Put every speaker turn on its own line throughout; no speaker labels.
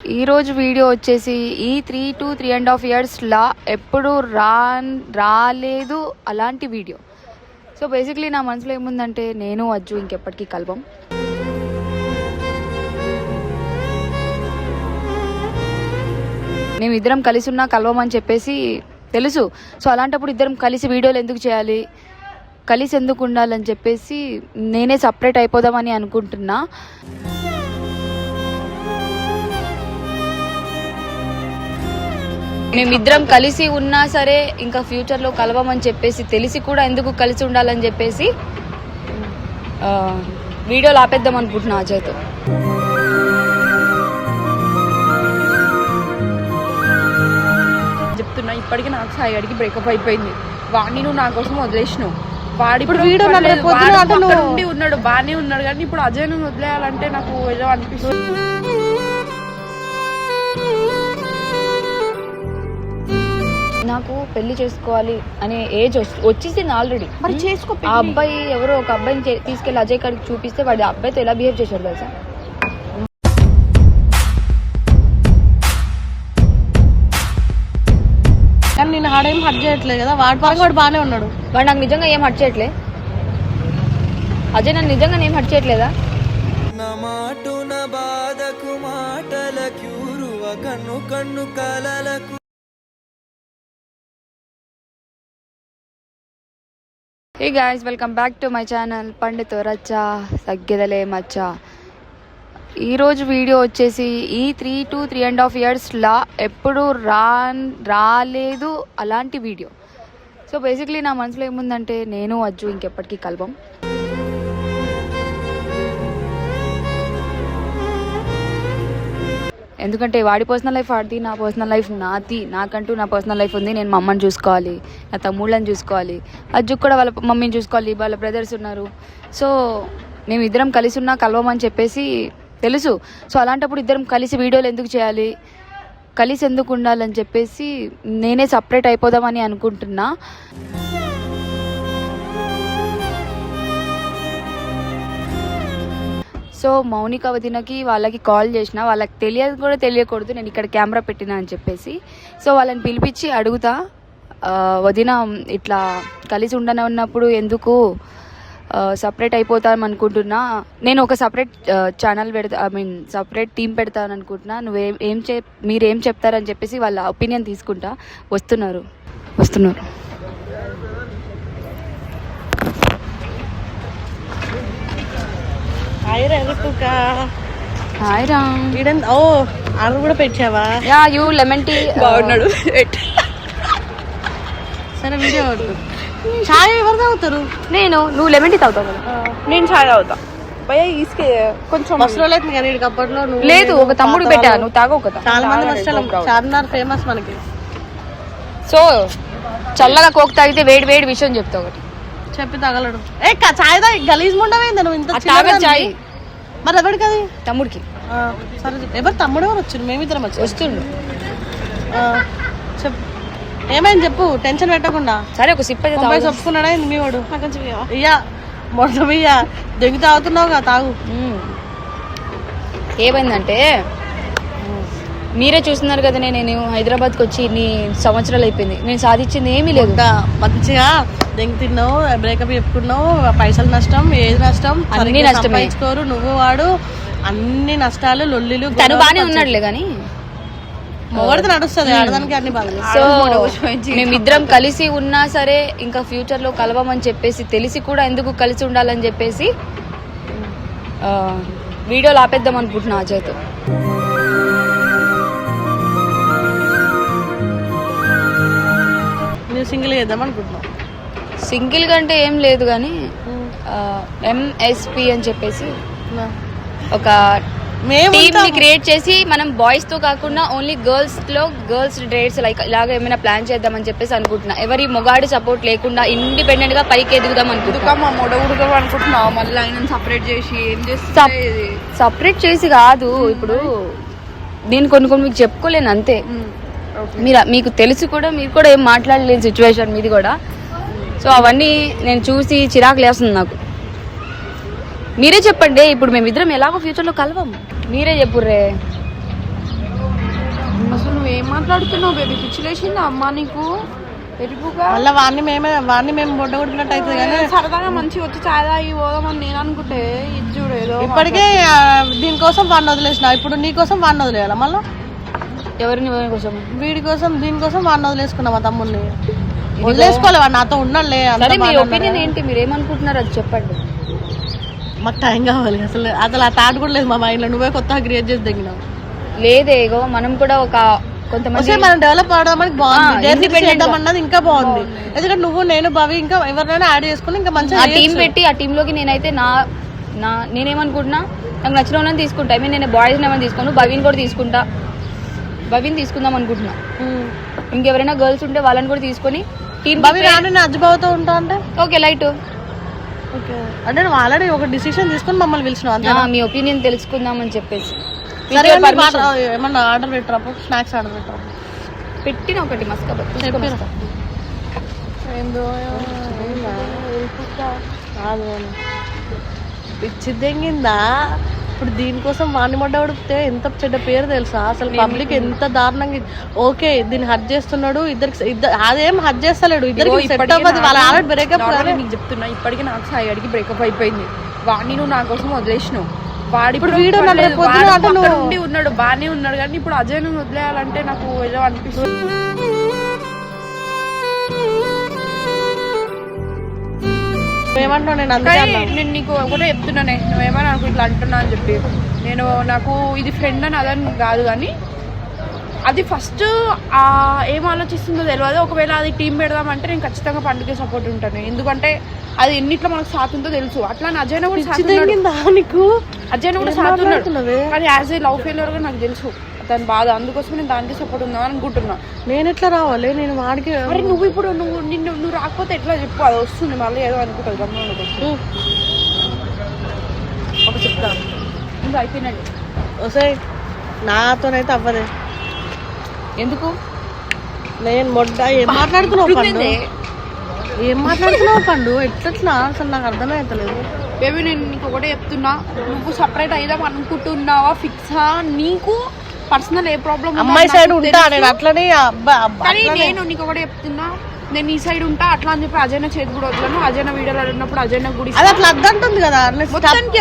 ఈరోజు వీడియో వచ్చేసి ఈ three to three and half ఇయర్స్లా ఎప్పుడు రా రాలేదు అలాంటి వీడియో. సో బేసిక్లీ నా మనసులో ఏముందంటే నేను అజ్జు ఇంకెప్పటికీ కలవం. మేము ఇద్దరం కలిసి ఉన్నా అని చెప్పేసి తెలుసు. సో అలాంటప్పుడు ఇద్దరం కలిసి వీడియోలు ఎందుకు చేయాలి? కలిసి ఎందుకు ఉండాలని చెప్పేసి నేనే సపరేట్ అయిపోదామని అనుకుంటున్నా. మేమిద్దరం కలిసి ఉన్నా సరే ఇంకా ఫ్యూచర్లో కలవమని చెప్పేసి తెలిసి కూడా ఎందుకు కలిసి ఉండాలని చెప్పేసి వీడియోలు ఆపేద్దాం అనుకుంటున్నా అజయ్తో.
చెప్తున్నా ఇప్పటికీ నాకు సాయి గడికి బ్రేకప్ అయిపోయింది. వాడిని నువ్వు నా కోసం వదిలేసినావు. వాడి
ఇప్పుడు ఉన్నాడు.
బాగానే ఉన్నాడు కానీ ఇప్పుడు అజయ్ నువ్వు వదిలేయాలంటే నాకు ఏదో అనిపిస్తుంది.
నాకు పెళ్ళి చేసుకోవాలి అనే ఏజ్ వచ్చేసింది ఆల్రెడీ
మరి చేసుకో
ఆ అబ్బాయి ఎవరో ఒక అబ్బాయిని తీసుకెళ్ళి అజయ్ కాడికి చూపిస్తే వాడి ఆ అబ్బాయితో ఎలా బిహేవ్ చేశాడు తెలుసా?
కానీ నేను ఆడేం హట్ చేయట్లేదు కదా వాడి పరంగా వాడు బాగానే ఉన్నాడు.
వాడు నాకు నిజంగా ఏం హట్ చేయట్లే? అజయ్ నన్ను నిజంగా ఏం హట్ చేయట్లేదా?
నా మాటున బాధకు మాటల క్యూరువ కన్ను కన్ను కలలకు
hey guys welcome back to my channel Pandit రచ్చా తగ్గదలే మచ్చ ఈరోజు వీడియో వచ్చేసి ఈ three to three and half ఇయర్స్లా ఎప్పుడు రా రాలేదు అలాంటి వీడియో సో బేసిక్లీ నా మనసులో ఏముందంటే నేను అజ్జు ఇంకెప్పటికీ కలవం. ఎందుకంటే వాడి పర్సనల్ లైఫ్ వాడిది నా పర్సనల్ లైఫ్ నాది నాకంటూ నా పర్సనల్ లైఫ్ ఉంది. నేను మా అమ్మని చూసుకోవాలి నా తమ్ముళ్ళని చూసుకోవాలి అజ్జుకు కూడా వాళ్ళ మమ్మీని చూసుకోవాలి వాళ్ళ బ్రదర్స్ ఉన్నారు. సో మేము ఇద్దరం కలిసి ఉన్నా కలవమని చెప్పేసి తెలుసు. సో అలాంటప్పుడు ఇద్దరం కలిసి వీడియోలు ఎందుకు చేయాలి? కలిసి ఎందుకు ఉండాలని చెప్పేసి నేనే సపరేట్ అయిపోదామని అనుకుంటున్నా. సో మౌనిక వదినకి వాళ్ళకి కాల్ చేసిన వాళ్ళకి తెలియదు కూడా తెలియకూడదు నేను ఇక్కడ కెమెరా పెట్టినా అని చెప్పేసి. సో వాళ్ళని పిలిపించి అడుగుతా వదిన ఇట్లా కలిసి ఉండన ఉన్నప్పుడు ఎందుకు సపరేట్ అయిపోతాం అనుకుంటున్నా? నేను ఒక సపరేట్ ఛానల్ పెడతా ఐ మీన్ సపరేట్ టీం పెడతాను అనుకుంటున్నా. నువ్వేం ఏం చెప్ మీరు ఏం చెప్తారని చెప్పేసి వాళ్ళ ఒపీనియన్ తీసుకుంటా. వస్తున్నారు. వస్తున్నారు. హాయ్ రామ్
ఈడెన్ ఓ ఆర్డర్ కూడా పెట్టావా?
యా యూ లెమన్ టీ
బాగున్నాడు.
సరే వీడియో చాయ్ ఎవరు తాగుతారు?
నేను నువ్వు లెమన్ టీ తాగుతావు
నేను ఛాయ్ అవుతా భయ ఈస్కే కొంచెం
మస్తు రోజులు అవుతుంది కానీ అప్పట్లో నువ్వు
లేదు ఒక తమ్ముడు పెట్టా. నువ్వు తాగవు కదా
చాలా మంది
గోప్రావు.
చార్మినార్ ఫేమస్ మనకి.
సో చల్లగా కోక్ తాగితే వేడి వేడి విషయం చెప్తావు ఒకటి.
చెప్పి తగలడు. ఏ కా- చాయ్ తా గలీజ్ ముండవేంది నువ్వు ఇంత
చాయ్
ఉంది. మరి ఎవరికి అది?
తమ్ముడికి.
ఆ, సరే చెప్పు. ఎవరు తమ్ముడు ఎవరు వచ్చారు మేమిద్దరం వచ్చారు
వస్తుండు.
చెప్పు. ఏమైంది చెప్పు? టెన్షన్ పెట్టకుండా.
సరే ఒక సిప్ అయితే.
చెప్పుకున్నాడా మీ వాడు? ఇయ్యా. మొత్తం ఇయ్యా. దెంగి తాగుతున్నావుగా తాగు.
ఏమైందంటే మీరే చూస్తున్నారు కదా నేను హైదరాబాద్కి వచ్చి ఇన్ని సంవత్సరాలు అయిపోయింది. నేను సాధించింది ఏమీ లేదు.
మంచిగా దెంగి తిన్నావు బ్రేకప్ చెప్పుకున్నావు పైసలు నష్టం ఏది నష్టం
అన్ని.
సంపాదించుకోరు నువ్వు వాడు అన్ని నష్టాలు లొల్లిలు
తను బానే ఉన్నాడులే కానీ
మొగడితే నడుస్తుంది ఆడదానికి అన్ని బాధలు
సో మేమిద్దరం కలిసి ఉన్నా సరే ఇంకా ఫ్యూచర్లో కలవమని చెప్పేసి తెలిసి కూడా ఎందుకు కలిసి ఉండాలని చెప్పేసి వీడియోలు ఆపేద్దాం అనుకుంటున్నా అజయ్తో
సింగిల్ చేద్దాం అనుకుంటున్నావు
సింగిల్ కంటే ఏం లేదు కానీ ఎంఎస్పి అని చెప్పేసి ఒక
టీమ్ని.
క్రియేట్ చేసి మనం బాయ్స్తో కాకుండా ఓన్లీ గర్ల్స్లో గర్ల్స్ డేట్స్ లైక్ ఇలాగ ఏమైనా ప్లాన్ చేద్దామని చెప్పేసి అనుకుంటున్నా. ఎవరి మొగాడి సపోర్ట్ లేకుండా ఇండిపెండెంట్గా పైకి ఎదుగుదాం అనుకుంటున్నా.
అనుకుంటున్నావు? మళ్ళీ ఆయన సపరేట్ చేసి ఏం?
సపరేట్ చేసి కాదు ఇప్పుడు నేను కొన్ని కొన్ని మీకు చెప్పుకోలేను అంతే. మీరు మీకు తెలుసు కూడా మీరు కూడా ఏం మాట్లాడలేని సిచ్యువేషన్ మీది కూడా. సో అవన్నీ నేను చూసి చిరాకు లేస్తుంది నాకు. మీరే చెప్పండి ఇప్పుడు మేమిద్దరం ఎలాగో ఫ్యూచర్లో కలవం మీరే చెప్పుర్రే.
మాట్లాడుతున్నావు బేబీ? పిచ్చిలేసిందా అమ్మా నీకు?
మళ్ళీ వాడిని మేమే వాడిని మేము బొడ్డ కొట్టినట్టు అవుతుంది కానీ
సరదాగా మంచి వచ్చి చాయ్ తాగి పోదామని నేను అనుకుంటే ఇది చూడు ఏదో
ఇప్పటికే దీనికోసం వాడిని వదిలేసిన. ఇప్పుడు నీ కోసం వాడిని వదిలేయాలి మళ్ళీ?
ఎవరిని ఎవరి కోసం?
వీడి కోసం దీనికోసం వాడిని వదిలేసుకున్నా మా తమ్ముడిని వదిలేసుకోవాలి వాడు నాతో ఉన్నాడులే అంత
సరే మీ ఒపీనియన్. ఏంటి? మీరు ఏమనుకుంటున్నారు అది చెప్పండి.
మాకు టైం కావాలి అసలు. అసలు ఆ థాట్ కూడా లేదు మా మైండ్లో నువ్వే కొత్తగా క్రియేట్ చేసి తగ్గినావు
లేదే ఇగో మనం కూడా ఒక కొంతమంది
మనం డెవలప్ అవడానికి బాగుంది. చేద్దాం
గా.
అన్నది ఇంకా బాగుంది. ఎందుకంటే నువ్వు నేను భవి ఇంకా ఎవరినైనా యాడ్ చేసుకుని ఇంకా మంచిగా
ఆ టీం. పెట్టి ఆ టీమ్లోకి నేనైతే నా నా నేనేమనుకుంటున్నా? నాకు నచ్చిన వాళ్ళని తీసుకుంటా. ఐ మీన్ నేను బాయ్స్ ఏమైనా తీసుకోను భవిన్ కూడా తీసుకుంటా. భవిన్ తీసుకుందాం అనుకుంటున్నా. ఇంకెవరైనా గర్ల్స్ ఉంటే వాళ్ళని కూడా తీసుకొని టీం
భవి రాను ఉంటా అంటే?
Okay light.
ఓకే. అంటే నువ్వు ఆల్రెడీ ఒక డిసిషన్ తీసుకుని మమ్మల్ని పిలిచినావు అంతే
మీ ఒపీనియన్ చెప్పేసి.
సరే కానీ
permission.
మాట- ఏమన్నా ఆర్డర్ పెట్టరాపు? స్నాక్స్ ఆర్డర్ పెట్టరాపు?
పెట్టిన ఒకటి మస్కా.
ఏందో అని. పిచ్చి దెంగిందా? ఇప్పుడు దీనికోసం వాణి మొడ్డ ఉడిపితే ఎంత చెడ్డ పేరు తెలుసా? అసలు పబ్లిక్ ఎంత దారుణంగా ఓకే దీన్ని హట్ చేస్తున్నాడు ఇద్దరికి ఇద్దరు అదేం హట్ చేస్తలేడు ఇద్దరికి సెట్ అవ్వదు వాళ్ళ ఆల్రెడీ బ్రేకప్
నీకు చెప్తున్నా ఇప్పటికీ నాకు సాయి అడిగి బ్రేకప్ అయిపోయింది. వాడిని నువ్వు నా కోసం వదిలేసినావు. వాడు ఇప్పుడు ఉన్నాడు బాగానే ఉన్నాడు కానీ ఇప్పుడు అజయ్ నువ్వు వదిలేయాలంటే నాకు ఏదో అనిపిస్తుంది.
ఏమంటున్నావు? నేను అందుకే
కానీ
అన్నా.
నేను నీకు ఒకటే చెప్తున్నానే నువ్వేమైనా నాకు ఇట్లా అంటున్నా అని చెప్పి. నేను నాకు ఇది ఫ్రెండ్ అని అదని కాదు కానీ అది ఫస్ట్ ఏం ఆలోచిస్తుందో తెలియదు ఒకవేళ అది టీం పెడదామంటే నేను ఖచ్చితంగా పండుగ సపోర్ట్ ఉంటాను. ఎందుకంటే అది ఎన్నిట్లో మనకు సాత్ ఉందో తెలుసు. అట్లా అజయ్ కూడా
పిచ్చి నీకు?
అజయ్ కూడా
ఏం
సాత్ ఉన్నాడు
మాట్లాడుతున్నావే?
కానీ యాజ్ ఏ లవ్ ఫెయిల్యూర్గా నాకు తెలుసు. దాని బాధ. అందుకోసం నేను దానికి సపోర్ట్ ఉందాం అనుకుంటున్నా.
నేను ఎట్లా రావాలి? నేను వాడికి
మరి నువ్వు ఇప్పుడు నువ్వు నిన్ను నువ్వు రాకపోతే ఎట్లా చెప్పు? అది వస్తుంది. మళ్ళీ ఏదో అనుకుంటుంది. గమ్మున
ఉమ్.
ఒక చెప్తా. ఇంకా అయిపోయినట్టు.
వసే నాతోనైతే అవ్వదే.
ఎందుకు?
నేను మొడ్డ ఏం మాట్లాడుతున్నావు పండు. ఏం మాట్లాడుతున్నావు పండు? ఎట్లట్లా? అసలు నాకు అర్థమే అవుతలేదు
బేబీ నేను నీకు ఒకటే చెప్తున్నా. నువ్వు సపరేట్ అయిదాం అనుకుంటున్నావా? ఫిక్సా నీకు పర్సనల్ ఏ ప్రాబ్లం
అమ్మాయి సైడ్ ఉంటా నేను అట్లనే
కానీ. నేను నీకు ఒకటే చెప్తున్నా నేను ఈ సైడ్ ఉంటా అట్లా అని చెప్పి అజయ్ చేతి కూడా వదలను. అజయ్ వీడియోలో ఉన్నప్పుడు అజయ్ గుడి
అది అట్లా అద్దంటుంది కదా.
మొత్తానికి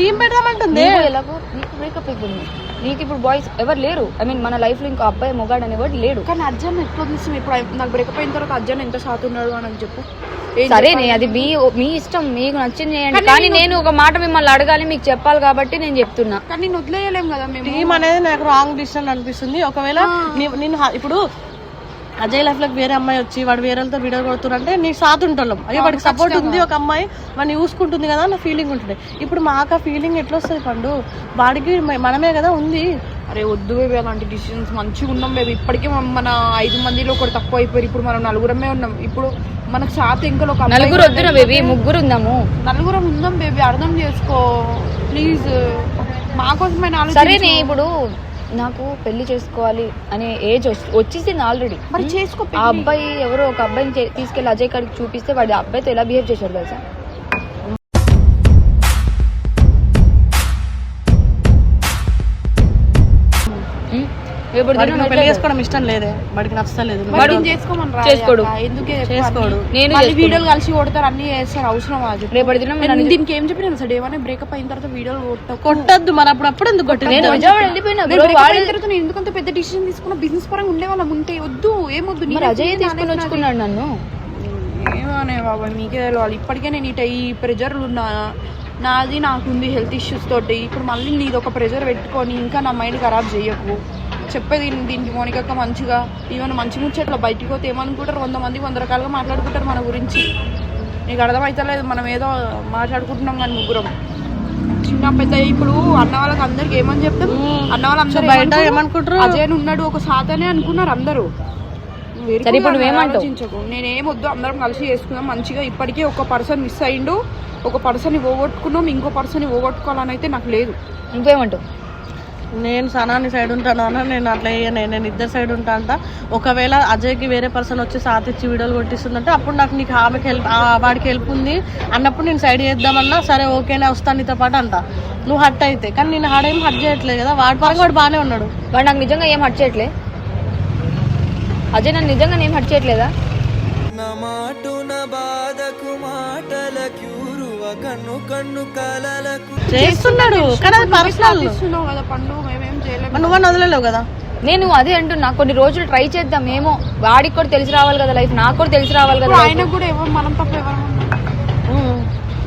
టీం
నీకు ఎలాగో బ్రేకప్ అయిపోయింది. నీకు ఇప్పుడు బాయ్స్ ఎవరు లేరు? ఐ మీన్ మన లైఫ్లో ఇంకో అబ్బాయి మొగాడు అనేవాడు లేడు.
కానీ అర్జున్ ఎట్లా వస్తుంది ఇప్పుడు నాకు బ్రేకప్ అయిన తర్వాత అర్జున్ ఎంత శాతం ఉన్నాడు అని చెప్పు.
సరే అది మీ మీ ఇష్టం మీకు నచ్చింది చేయండి.
కానీ నేను-
ఒక మాట మిమ్మల్ని అడగాలి మీకు చెప్పాలి కాబట్టి నేను చెప్తున్నా.
కానీ నేను వదిలేయలేం కదా మేము.
అనేది నాకు రాంగ్ డిసిషన్ అనిపిస్తుంది. ఒకవేళ నేను ఇప్పుడు అజయ్ లైఫ్లోకి వేరే అమ్మాయి వచ్చి వాడు వేరే వాళ్ళతో వీడియో కొడుతురంటే నీకు సాత్ ఉంటున్నాం అయ్యో వాడికి సపోర్ట్ ఉంది ఒక అమ్మాయి వాడిని చూసుకుంటుంది కదా నా ఫీలింగ్ ఉంటుంది. ఇప్పుడు మాకు ఆ ఫీలింగ్ ఎట్లా వస్తుంది పండు? వాడికి మనమే కదా ఉంది.
అరే వద్దు బేబీ అలాంటి డిసిషన్స్ మంచిగా ఉన్నాం బేబీ. ఇప్పటికే మన- ఐదు మందిలో ఒకటి తక్కువ అయిపోయారు. ఇప్పుడు మనం నలుగురమే ఉన్నాం. ఇప్పుడు మనకు శాత ఇంకా ఒక
నలుగురు వద్దున బేబీ ముగ్గురు ఉందాము.
నలుగురం ఉందాం బేబీ అర్థం చేసుకో. ప్లీజ్ మా కోసమే
సరేనే ఇప్పుడు నాకు పెళ్ళి చేసుకోవాలి అనే ఏజ్ వచ్చేసింది ఆల్రెడీ
మరి చేసుకో
ఆ అబ్బాయి ఎవరో ఒక అబ్బాయిని తీసుకెళ్ళి అజయ్ కాడికి చూపిస్తే వాడి అబ్బాయితో ఎలా బిహేవ్ చేశాడు తెలుసా? పెళ్ళి
చేసుకోవడం ఇష్టం లేదే. వాడికి నచ్చలేదు
చేసుకోడు. నేను.
వీడియోలు కలిసి కొడతారు అన్ని చేస్తారు అవసరం
రేపటి దినం
దీనికి ఏం చెప్పిన సార్ ఏమైనా బ్రేకప్ అయిన తర్వాత వీడియోలు.
కొట్టద్దు మరి ఎందుకు
ఎందుకంత పెద్ద డిసిషన్ తీసుకున్నా? బిజినెస్ పరంగా ఉండేవాళ్ళం ఉంటే వద్దు ఏమొద్దు?
అజయ్ తీసుకుని వచ్చుకున్నాడు నన్ను.
ఏమనే బాబా మీకే తెలియాలి ఇప్పటికే నేను ఇట ఈ ప్రెజర్లు ఉన్నా. నాది నాకుంది హెల్త్ ఇష్యూస్ తోటి. ఇప్పుడు మళ్ళీ నీది ఒక ప్రెజర్ పెట్టుకొని ఇంకా నా మైండ్ ఖరాబ్ చేయకు. చెప్పేది దీని- దీనికి మోనికక్క మంచిగా. ఈవెన్ మంచి ముచ్చట్ల బయటికి పోతే ఏమనుకుంటారు? వంద మంది వంద రకాలుగా మాట్లాడుకుంటారు మన గురించి. నీకు అర్థమవుతలేదు మనం ఏదో మాట్లాడుకుంటున్నాం కానీ ముగ్గురం. చిన్న పెద్ద ఇప్పుడు అన్న వాళ్ళకి అందరికి ఏమని చెప్తాం? అన్న వాళ్ళందరూ
బయట
ఏమనుకుంటారు? అజయ్ ఉన్నాడు ఒక సాతనే అనుకున్నారు అందరూ? ఆలోచించకు. నేనేం వద్దు అందరం కలిసి చేసుకుందాం మంచిగా. ఇప్పటికే ఒక పర్సన్ మిస్ అయిండు. ఒక పర్సన్ పోగొట్టుకున్నాం ఇంకో పర్సన్ పోగొట్టుకోవాలని అయితే నాకు లేదు.
నువ్వేమంటావు
నేను సనాని సైడ్ ఉంటాను అన్న నేను అట్లా చేయను. నేను ఇద్దరు సైడ్ ఉంటా అంట. ఒకవేళ అజయ్కి వేరే పర్సన్ వచ్చి సాత్ ఇచ్చి వీడియోలు కొట్టిస్తుందంటే అప్పుడు నాకు నీకు ఆమెకి హెల్ప్ వాడికి హెల్ప్ ఉంది అన్నప్పుడు నేను సైడ్ చేద్దామన్నా సరే ఓకేనే వస్తాను నీతో పాటు అంట. నువ్వు హట్ అయితే. కానీ నేను ఆడేం హట్ చేయట్లేదు కదా వాడి పరంగా వాడు బాగానే ఉన్నాడు.
వాడు నాకు నిజంగా ఏం హట్ చేయట్లే? అజయ్ నన్ను నిజంగా ఏం హట్ చేయట్లేదా?
కన్ను కన్ను కలలకు
చేస్తున్నాడు కానీ అది పర్సనల్
ఇస్తున్నావు కదా పండు మేమేం చేయలేము
నువ్వని వదలలేవు కదా?
నేను అదే అంటున్నా కొన్ని రోజులు ట్రై చేద్దాం ఏమో. వాడికి కూడా తెలిసి రావాలి కదా లైఫ్ నాకు కూడా తెలిసి రావాలి కదా.
ఆయనకు కూడా ఎవరు మనం తప్ప ఎవరు.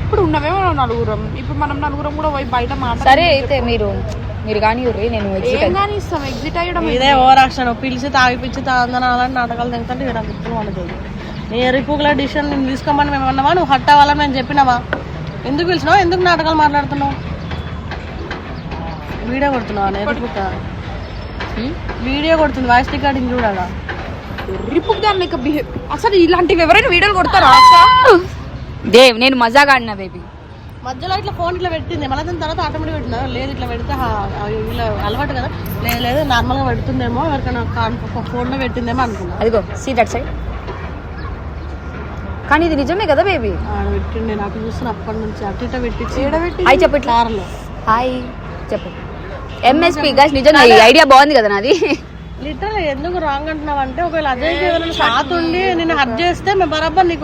ఇప్పుడు ఉన్నవేమో నలుగురం. ఇప్పుడు మనం నలుగురం కూడా పోయి బయట మాట
సరే అయితే మీరు మీరు కానీ నేను
ఏం కానీ ఇస్తాం ఎగ్జిట్ అయ్యడం
ఇదే ఓవర్ యాక్షన్ పిలిచి తాగిపిచ్చి తాగందని అలాంటి నాటకాలు తింటే ఇక నాకు ఇష్టం ఉండదు నీ డిసిషన్ నేను తీసుకోమని మేము అన్నావా? నువ్వు హట్ అవ్వాలని మేము చెప్పినావా? ఎందుకు పిలిచినావు? ఎందుకు నాటకాలు మాట్లాడుతున్నావు? వీడియో కొడుతున్నావా? నేను రిపుక వీడియో కొడుతుంది వాయిస్ రికార్డింగ్ చూడాలా?
రిపుక్ దాని లెక్క బిహేవ్ అసలు ఇలాంటివి ఎవరైనా వీడియోలు కొడతారా?
దేవ్ నేను మజాగా ఆడినా బేబీ.
మధ్యలో ఇట్లా ఫోన్ ఇట్లా పెట్టింది. మళ్ళీ దాని తర్వాత ఆటోమేటిక్ పెట్టినా లేదు ఇట్లా పెడితే ఇలా అలవాటు కదా. లేదు లేదు నార్మల్గా పెడుతుందేమో ఎవరికైనా ఫోన్లో పెట్టిందేమో అనుకున్నా.
అదిగో సీ దట్ సైడ్ కానీ ఇది నిజమే కదా బేబీ
పెట్టిండే నాకు అప్పటి నుంచి. అటు ఇటు పెట్టించి
హాయ్ చెప్పు ఇట్లా.
కార్లో
హాయ్ చెప్పు. ఎంఎస్పి గాస్ నిజంగా ఈ ఐడియా బాగుంది కదా నాది.
లిటరల్ ఎందుకు రాంగ్ అంటున్నావు అంటే ఒకవేళ అజయ్ ఎవరైనా సాత్ ఉండి నేను హట్ చేస్తే మేము బరాబర్ నీకు?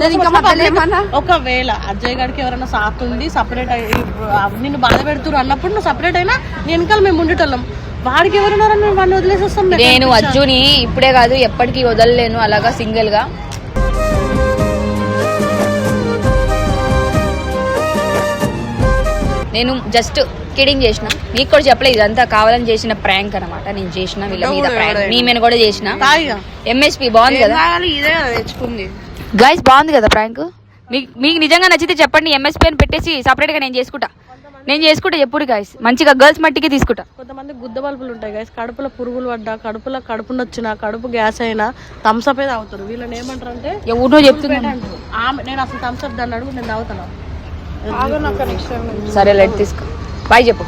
ఒకవేళ అజయ్ గారికి ఎవరైనా సాత్ ఉంది సపరేట్ నిన్ను బాధ పెడుతురు అన్నప్పుడు నువ్వు సపరేట్ అయినా నేను వెనకాల మేము ఉండేటోళ్ళం. వాడికి ఎవరున్నారని వాడిని వదిలేసి వస్తాం.
నేను అజ్జుని ఇప్పుడే కాదు ఎప్పటికీ వదలలేను అలాగా సింగిల్గా. నేను జస్ట్ కిడింగ్ చేసిన. నీకు కూడా చెప్పలేదు ఇదంతా కావాలని చేసిన ప్రాంక్ అన్నమాట. నేను చేసిన వీళ్ళ మీద ప్రాంక్ నీ మీద కూడా చేసిన. ఎంఎస్పి బాగుంది కదా? గైస్ బాగుంది కదా ప్రాంక్ మీకు మీకు నిజంగా నచ్చితే చెప్పండి ఎంఎస్పీ అని పెట్టేసి సపరేట్గా నేను చేసుకుంటా. నేను చేసుకుంటా ఎప్పుడు గైస్ మంచిగా గర్ల్స్ మట్టికి తీసుకుంటా.
కొంతమంది గుద్ద బల్బులు ఉంటాయి గైస్ కడుపులో పురుగులు పడ్డా కడుపులో కడుపు నొచ్చినా కడుపు గ్యాస్ అయినా థమ్స్అప్ అయితే తాగుతారు. వీళ్ళని ఏమంటారు అంటే
ఎవరినో చెప్తున్నా
నేను అసలు థమ్స్అప్ దాన్ని అడుగు నేను తాగుతాను?
సరే లైట్ తీసుకో. బాయ్ చెప్పు.